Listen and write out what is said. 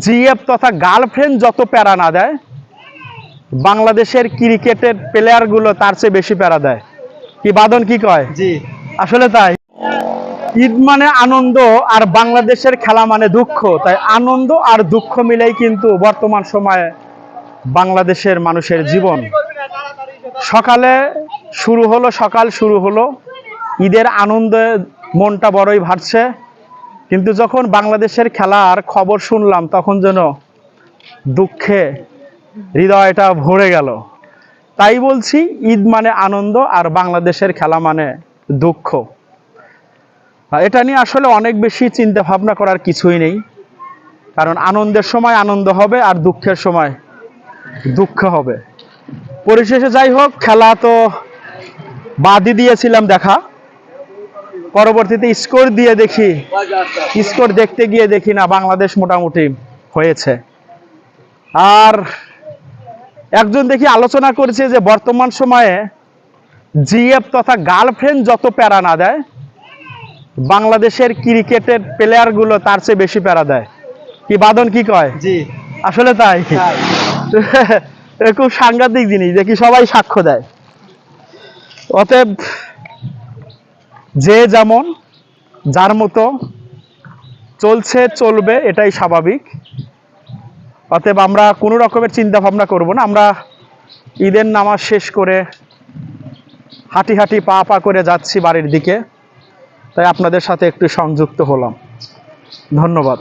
GF তথা girlfriend যত প্যারা না দেয় বাংলাদেশের ক্রিকেটের প্লেয়ারগুলো তার চেয়ে বেশি প্যারা দেয়। কি বাদন কি কয়? জি। আসলে তাই। ঈদ মানে আনন্দ আর বাংলাদেশের খেলা মানে দুঃখ। তাই আনন্দ আর দুঃখ মিলেই কিন্তু বর্তমান সময়ে বাংলাদেশের মানুষের জীবন। সকালে শুরু হলো সকাল শুরু হলো। ঈদের আনন্দে মনটা বড়ই ভাসছে কিন্তু যখন বাংলাদেশের খেলার খবর শুনলাম, তখন যেন দুঃখে হৃদয়টা ভরে গেল। তাই বলছি, ঈদ মানে আনন্দ আর বাংলাদেশের খেলা মানে দুঃখ। এটা নিয়ে আসলে অনেক বেশি চিন্তা ভাবনা করার কিছুই নেই। কারণ আনন্দের সময় আনন্দ হবে আর দুঃখের সময় দুঃখ হবে। পরিশেষে যাই হোক, খেলা তো বাদই দিয়েছিলাম দেখা। পরবর্তীতে স্কোর দিয়ে দেখি। স্কোর দেখতে গিয়ে দেখি না বাংলাদেশ মোটামুটি হয়েছে। আর একজন দেখি আলোচনা করেছে যে বর্তমান সময়ে জিএফ তথা গার্লফ্রেন্ড যত প্যারা না দেয় বাংলাদেশের ক্রিকেটের প্লেয়ারগুলো তার চেয়ে বেশি প্যারা দেয়। কি বাদন কি কয়? জি। আসলে তাই। তাই। খুব সাংঘাতিক জিনিস দেখি সবাই সাক্ষ্য দেয়। অতএব যে যেমন, যার মতো চলছে, চলবে, এটাই স্বাভাবিক। অতএব আমরা কোনো রকমের চিন্তা ভাবনা করব না। আমরা ঈদের নামাজ শেষ করে হাঁটি হাঁটি পা পা করে যাচ্ছি বাড়ির দিকে। তাই আপনাদের সাথে একটু সংযুক্ত হলাম। ধন্যবাদ।